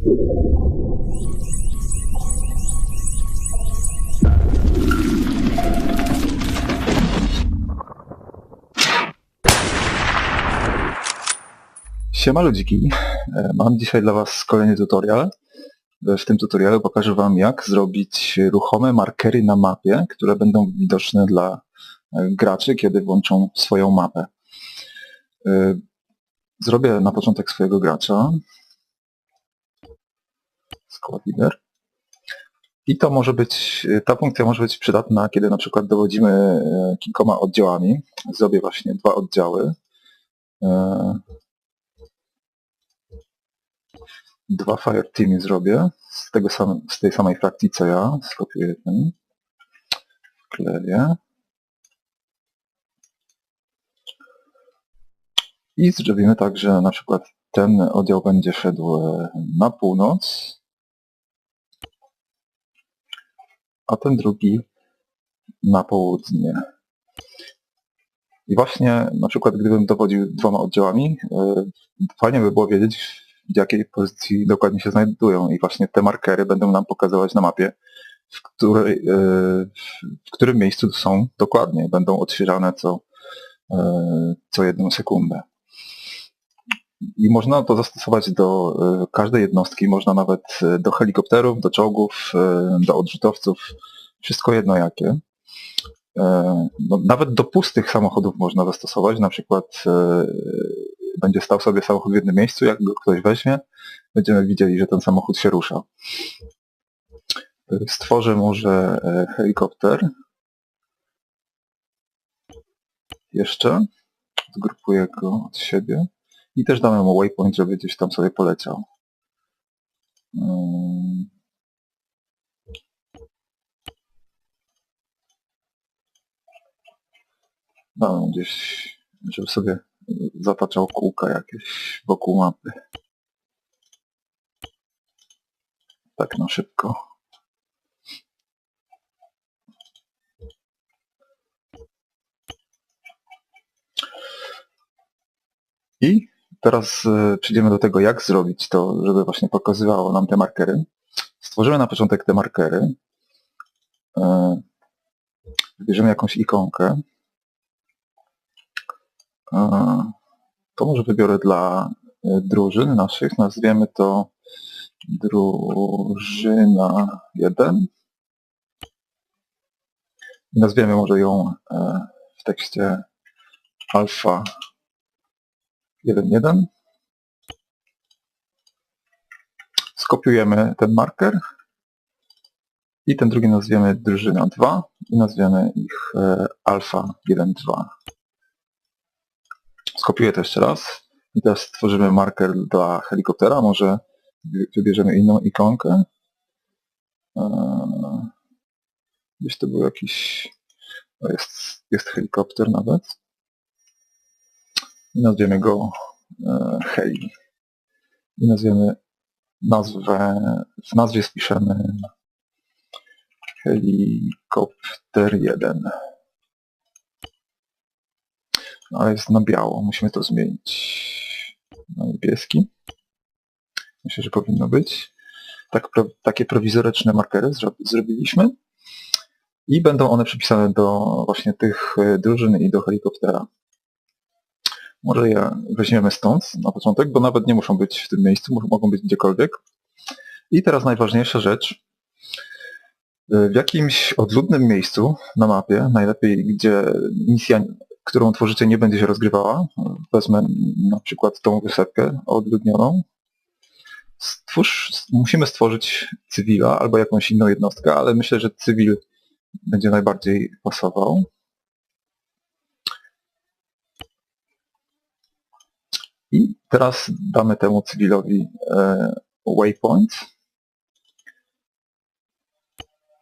Siema ludziki, E, mam dzisiaj dla Was kolejny tutorial. E, W tym tutorialu pokażę Wam jak zrobić ruchome markery na mapie, które będą widoczne dla e, graczy, kiedy włączą swoją mapę. Zrobię na początek swojego gracza. Leader. I to może być, ta funkcja może być przydatna, kiedy na przykład dowodzimy e, kilkoma oddziałami. Zrobię właśnie dwa oddziały. E, dwa fire teamy zrobię z, tego sam, z tej samej frakcji co ja. Skopiuję ten. Wkleję. I zrobimy tak, że na przykład ten oddział będzie szedł e, na północ, a ten drugi na południe. I właśnie na przykład gdybym dowodził dwoma oddziałami, e, fajnie by było wiedzieć w jakiej pozycji dokładnie się znajdują i właśnie te markery będą nam pokazywać na mapie, w, której, e, w którym miejscu są dokładnie, będą odświeżane co, e, co jedną sekundę. I można to zastosować do e, każdej jednostki, można nawet e, do helikopterów, do czołgów, e, do odrzutowców, wszystko jedno jakie. No, nawet do pustych samochodów można zastosować, na przykład będzie stał sobie samochód w jednym miejscu, jak go ktoś weźmie, będziemy widzieli, że ten samochód się rusza. Stworzę może helikopter. Jeszcze. Zgrupuję go od siebie. I też damy mu waypoint, żeby gdzieś tam sobie poleciał. Mm. Damy gdzieś, żeby sobie zataczał kółka jakieś wokół mapy. Tak na szybko. I teraz e, przejdziemy do tego, jak zrobić to, żeby właśnie pokazywało nam te markery. Stworzymy na początek te markery. E, Wybierzemy jakąś ikonkę. E, To może wybiorę dla drużyn naszych. Nazwiemy to drużyna 1. I nazwiemy może ją w tekście alfa 1.1. Skopiujemy ten marker i ten drugi nazwiemy drużyna 2 i nazwiemy ich e, alfa 1.2. Skopiuję to jeszcze raz i teraz stworzymy marker dla helikoptera. Może wy- wybierzemy inną ikonkę. E, Gdzieś to był jakiś... O, jest, jest helikopter nawet i nazwiemy go e, Heli. I nazwiemy nazwę, w nazwie spiszemy helikopter 1. Ale jest na biało, musimy to zmienić na niebieski. Myślę, że powinno być. Tak, pro, takie prowizoryczne markery zro, zrobiliśmy. I będą one przypisane do właśnie tych e, drużyn i do helikoptera. Może je weźmiemy stąd na początek, bo nawet nie muszą być w tym miejscu, mo- mogą być gdziekolwiek. I teraz najważniejsza rzecz. W jakimś odludnym miejscu na mapie, najlepiej gdzie misja, którą tworzycie nie będzie się rozgrywała, wezmę na przykład tą wysepkę odludnioną, stwórz, musimy stworzyć cywila albo jakąś inną jednostkę, ale myślę, że cywil będzie najbardziej pasował. I teraz damy temu cywilowi e, waypoint.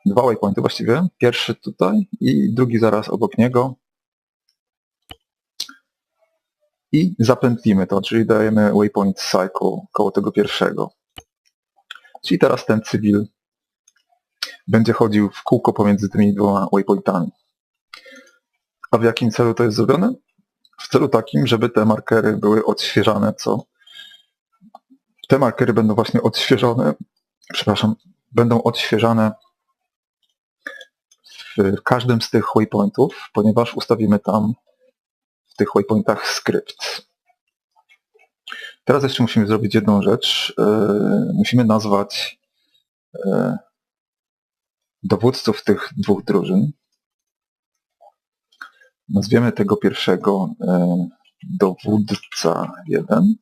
Dwa waypointy właściwie. Pierwszy tutaj i drugi zaraz obok niego. I zapętlimy to, czyli dajemy waypoint cycle koło tego pierwszego. Czyli teraz ten cywil będzie chodził w kółko pomiędzy tymi dwoma waypointami. A w jakim celu to jest zrobione? W celu takim, żeby te markery były odświeżane co te markery będą właśnie odświeżone, przepraszam, będą odświeżane w każdym z tych waypointów, ponieważ ustawimy tam w tych waypointach skrypt. Teraz jeszcze musimy zrobić jedną rzecz. E, musimy nazwać e, dowódców tych dwóch drużyn. Nazwiemy tego pierwszego e, dowódca 1,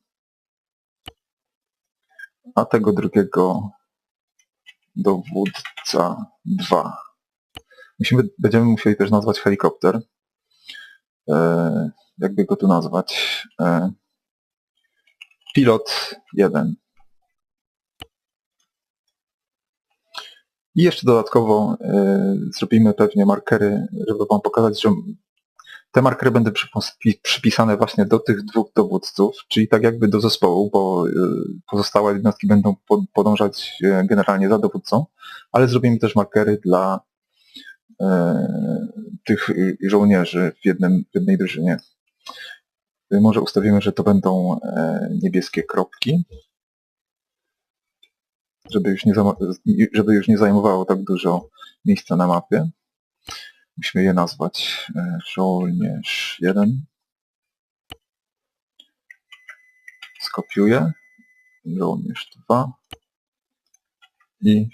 a tego drugiego dowódca 2. Musimy, będziemy musieli też nazwać helikopter. E, jakby go tu nazwać? E, pilot 1. I jeszcze dodatkowo zrobimy pewnie markery, żeby Wam pokazać, że te markery będą przypisane właśnie do tych dwóch dowódców, czyli tak jakby do zespołu, bo y, pozostałe jednostki będą podążać y, generalnie za dowódcą, ale zrobimy też markery dla e, tych y, żołnierzy w, jednym, w jednej drużynie. Może ustawimy, że to będą niebieskie kropki, żeby już nie, żeby już nie zajmowało tak dużo miejsca na mapie. Musimy je nazwać e, żołnierz 1. Skopiuję. Żołnierz 2. I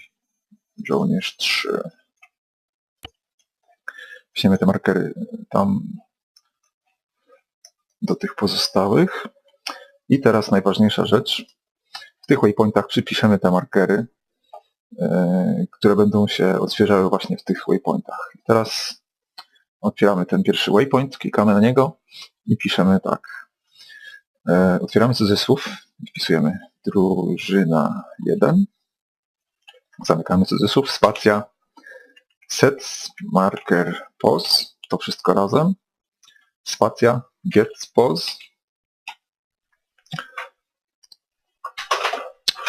żołnierz 3. Wsiemy te markery tam do tych pozostałych. I teraz najważniejsza rzecz. W tych waypointach przypiszemy te markery które będą się odświeżały właśnie w tych waypointach. Teraz otwieramy ten pierwszy waypoint, klikamy na niego i piszemy tak. E, otwieramy cudzysłów, wpisujemy drużyna 1, zamykamy cudzysłów, spacja, set, marker, pause, to wszystko razem, spacja, get pause,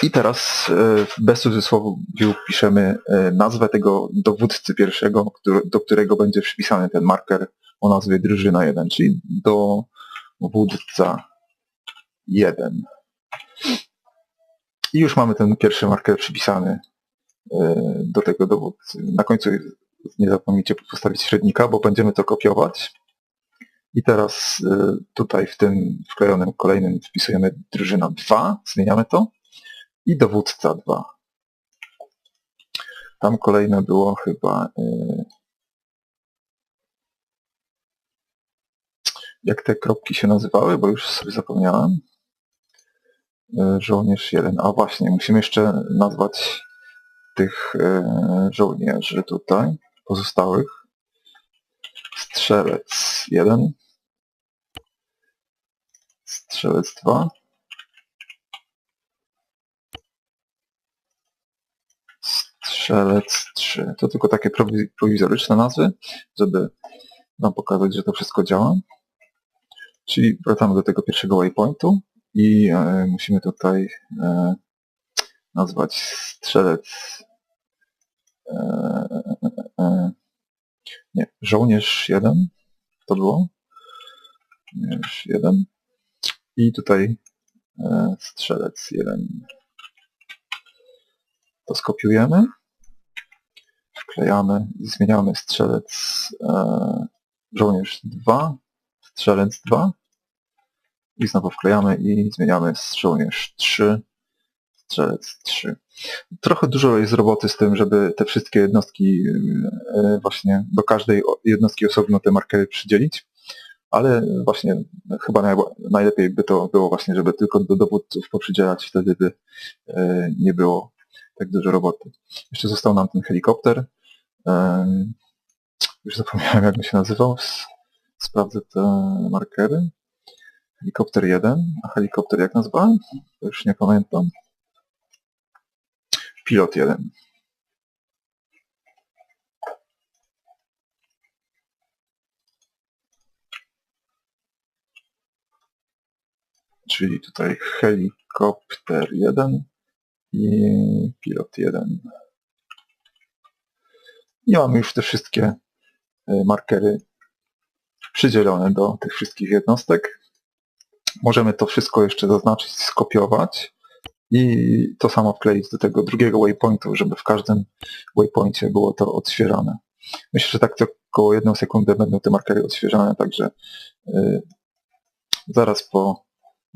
I teraz e, bez cudzysłowu piszemy e, nazwę tego dowódcy pierwszego, do którego będzie przypisany ten marker o nazwie drużyna 1, czyli dowódca 1. I już mamy ten pierwszy marker przypisany e, do tego dowódcy. Na końcu nie zapomnijcie postawić średnika, bo będziemy to kopiować. I teraz tutaj w tym wklejonym kolejnym wpisujemy drużyna 2, zmieniamy to i dowódca 2. Tam kolejne było chyba yy, jak te kropki się nazywały, bo już sobie zapomniałem. Yy, żołnierz 1. A właśnie, musimy jeszcze nazwać tych yy, żołnierzy tutaj, pozostałych. Strzelec 1. Strzelec 2. Strzelec 3. To tylko takie prowizoryczne nazwy, żeby Wam pokazać, że to wszystko działa. Czyli wracamy do tego pierwszego waypointu i e, musimy tutaj e, nazwać strzelec e, nie, żołnierz 1 to było. Żołnierz 1 i tutaj strzelec 1 to skopiujemy wklejamy i zmieniamy strzelec e, żołnierz 2, strzelec 2 i znowu wklejamy i zmieniamy żołnierz 3, strzelec 3. Trochę dużo jest roboty z tym, żeby te wszystkie jednostki e, właśnie do każdej jednostki osobno te markery przydzielić, ale właśnie chyba najlepiej by to było właśnie, żeby tylko do dowódców poprzydzielać, wtedy by e, nie było tak dużo roboty. Jeszcze został nam ten helikopter, już zapomniałem jak się nazywał. Sprawdzę te markery. Helikopter 1. A helikopter jak nazwałem? Już nie pamiętam. Pilot 1. Czyli tutaj helikopter 1 i pilot 1. I mamy już te wszystkie e, markery przydzielone do tych wszystkich jednostek. Możemy to wszystko jeszcze zaznaczyć, skopiować i to samo wkleić do tego drugiego waypointu, żeby w każdym waypoincie było to odświeżane. Myślę, że tak co około jedną sekundę będą te markery odświeżane, także yy, zaraz po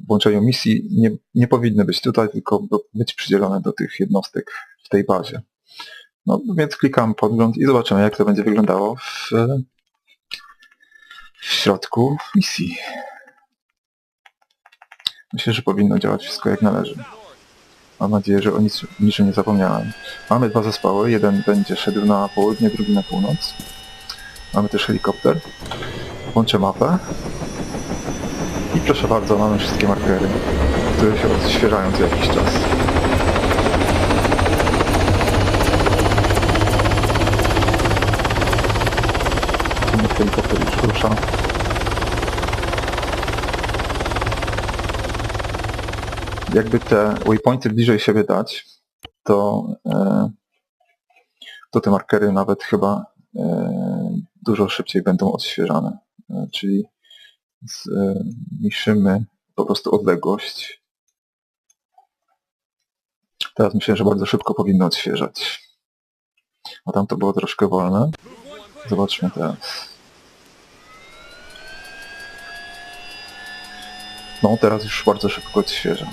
włączeniu misji nie, nie powinny być tutaj, tylko być przydzielone do tych jednostek w tej bazie. No więc klikam podgląd i zobaczymy jak to będzie wyglądało w, w środku misji. Myślę, że powinno działać wszystko jak należy. Mam nadzieję, że o nic, niczym nie zapomniałem. Mamy dwa zespoły, jeden będzie szedł na południe, drugi na północ. Mamy też helikopter. Włączę mapę. I proszę bardzo, mamy wszystkie markery, które się odświeżają co jakiś czas. Helikopter już rusza. jakby te waypointy bliżej siebie dać, to, e, to te markery nawet chyba e, dużo szybciej będą odświeżane. E, czyli zmniejszymy po prostu odległość. Teraz myślę, że bardzo szybko powinno odświeżać. A tam to było troszkę wolne. Zobaczmy teraz. No teraz już bardzo szybko odświeża.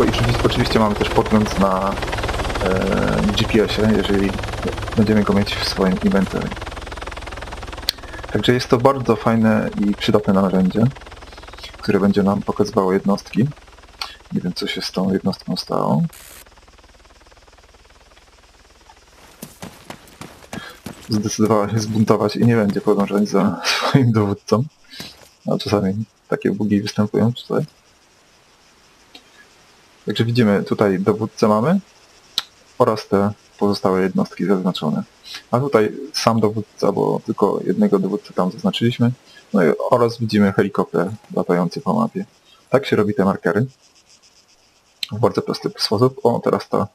Oczywiście, oczywiście mamy też podgląd na e, GPS-ie, jeżeli będziemy go mieć w swoim inwentory. Także jest to bardzo fajne i przydatne narzędzie, które będzie nam pokazywało jednostki. Nie wiem co się z tą jednostką stało. Zdecydowała się zbuntować i nie będzie podążać za swoim dowódcą. A czasami takie bugi występują tutaj. Także widzimy tutaj dowódcę mamy oraz te pozostałe jednostki zaznaczone. A tutaj sam dowódca, bo tylko jednego dowódcę tam zaznaczyliśmy. No i oraz widzimy helikopter latający po mapie. Tak się robi te markery. W bardzo prosty sposób. O, teraz ta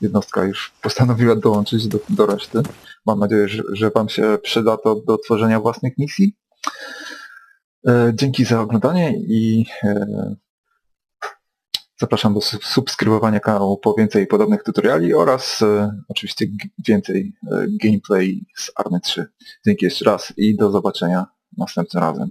jednostka już postanowiła dołączyć do, do reszty. Mam nadzieję, że, że Wam się przyda to do tworzenia własnych misji. E, dzięki za oglądanie i e, Zapraszam do subskrybowania kanału po więcej podobnych tutoriali oraz e, oczywiście więcej gameplay z Army 3. Dzięki jeszcze raz i do zobaczenia następnym razem.